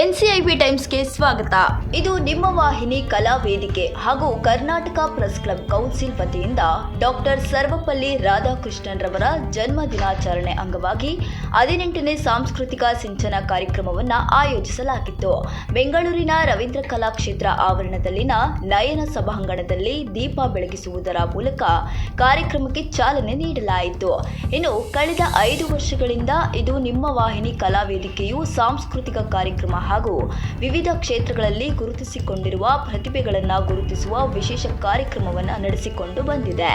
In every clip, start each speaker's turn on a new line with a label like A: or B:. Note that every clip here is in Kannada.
A: ಎನ್ಸಿಐಬಿ ಟೈಮ್ಸ್ಗೆ ಸ್ವಾಗತ. ಇದು ನಿಮ್ಮ ವಾಹಿನಿ ಕಲಾ ವೇದಿಕೆ ಹಾಗೂ ಕರ್ನಾಟಕ ಪ್ರೆಸ್ ಕ್ಲಬ್ ಕೌನ್ಸಿಲ್ ವತಿಯಿಂದ ಡಾಕ್ಟರ್ ಸರ್ವಪಲ್ಲಿ ರಾಧಾಕೃಷ್ಣನ್ ರವರ ಜನ್ಮ ದಿನಾಚರಣೆ ಅಂಗವಾಗಿ ಹದಿನೆಂಟನೇ ಸಾಂಸ್ಕೃತಿಕ ಸಿಂಚನ ಕಾರ್ಯಕ್ರಮವನ್ನು ಆಯೋಜಿಸಲಾಗಿತ್ತು. ಬೆಂಗಳೂರಿನ ರವೀಂದ್ರ ಕಲಾಕ್ಷೇತ್ರ ಆವರಣದಲ್ಲಿನ ನಯನ ಸಭಾಂಗಣದಲ್ಲಿ ದೀಪ ಬೆಳಗಿಸುವುದರ ಮೂಲಕ ಕಾರ್ಯಕ್ರಮಕ್ಕೆ ಚಾಲನೆ ನೀಡಲಾಯಿತು. ಇನ್ನು ಕಳೆದ ಐದು ವರ್ಷಗಳಿಂದ ಇದು ನಿಮ್ಮ ವಾಹಿನಿ ಕಲಾ ವೇದಿಕೆಯು ಸಾಂಸ್ಕೃತಿಕ ಕಾರ್ಯಕ್ರಮ ಹಾಗೂ ವಿವಿಧ ಕ್ಷೇತ್ರಗಳಲ್ಲಿ ಗುರುತಿಸಿಕೊಂಡಿರುವ ಪ್ರತಿಭೆಗಳನ್ನು ಗುರುತಿಸುವ ವಿಶೇಷ ಕಾರ್ಯಕ್ರಮವನ್ನು ನಡೆಸಿಕೊಂಡು ಬಂದಿದೆ.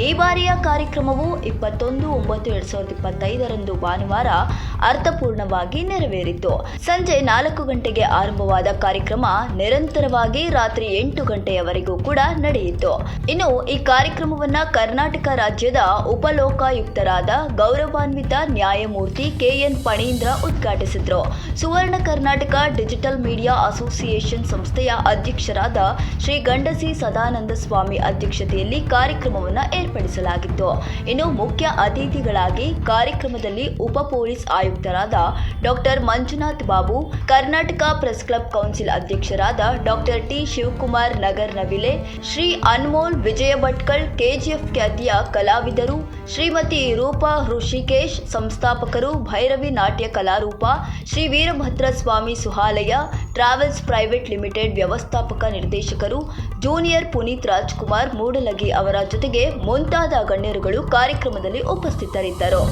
A: ಈ ಬಾರಿಯ ಕಾರ್ಯಕ್ರಮವು ಇಪ್ಪತ್ತೊಂದು, ಒಂಬತ್ತು, ಎರಡ್ ಸಾವಿರದ ಇಪ್ಪತ್ತೈದರಂದು ಭಾನುವಾರ ಅರ್ಥಪೂರ್ಣವಾಗಿ ನೆರವೇರಿತು. ಸಂಜೆ ನಾಲ್ಕು ಗಂಟೆಗೆ ಆರಂಭವಾದ ಕಾರ್ಯಕ್ರಮ ನಿರಂತರವಾಗಿ ರಾತ್ರಿ ಎಂಟು ಗಂಟೆಯವರೆಗೂ ಕೂಡ ನಡೆಯಿತು. ಇನ್ನು ಈ ಕಾರ್ಯಕ್ರಮವನ್ನ ಕರ್ನಾಟಕ ರಾಜ್ಯದ ಉಪಲೋಕಾಯುಕ್ತರಾದ ಗೌರವಾನ್ವಿತ ನ್ಯಾಯಮೂರ್ತಿ KN Phanindra ಉದ್ಘಾಟಿಸಿದ್ರು. Suvarna Karnataka digital media association ಸಂಸ್ಥೆಯ ಅಧ್ಯಕ್ಷರಾದ ಶ್ರೀ ಗಂಡಸಿ ಸದಾನಂದ ಸ್ವಾಮಿ ಅಧ್ಯಕ್ಷತೆಯಲ್ಲಿ ಕಾರ್ಯಕ್ರಮವನ್ನು ಏರ್ಪಡಿಸಲಾಗಿತ್ತು. ಇನ್ನು ಮುಖ್ಯ ಅತಿಥಿಗಳಾಗಿ ಕಾರ್ಯಕ್ರಮದಲ್ಲಿ ಉಪ ಪೊಲೀಸ್ ಆಯುಕ್ತರಾದ doctor Manjunath Babu, Karnataka press club council ಅಧ್ಯಕ್ಷರಾದ doctor T Shivakumar Nagar Navile, Shri Anmol Vijaya Bhatkal KGF ಖ್ಯಾತಿಯ ಕಲಾವಿದರು Shrimati Roopa Rishikesh ಸಂಸ್ಥಾಪಕರು Bhairavi Natya Kalarupa, Shri Veerabhadra Swami Suhalaya, travels private limited ವ್ಯವಸ್ಥಾಪಕ ನಿರ್ದೇಶಕರು, ಜೂನಿಯರ್ ಪುನೀತ್ ರಾಜ್ಕುಮಾರ್, ಮೂಡಲಗಿ ಅವರ ಜೊತೆಗೆ ಮುಂತಾದ ಗಣ್ಯರುಗಳು ಕಾರ್ಯಕ್ರಮದಲ್ಲಿ ಉಪಸ್ಥಿತರಿದ್ದರು.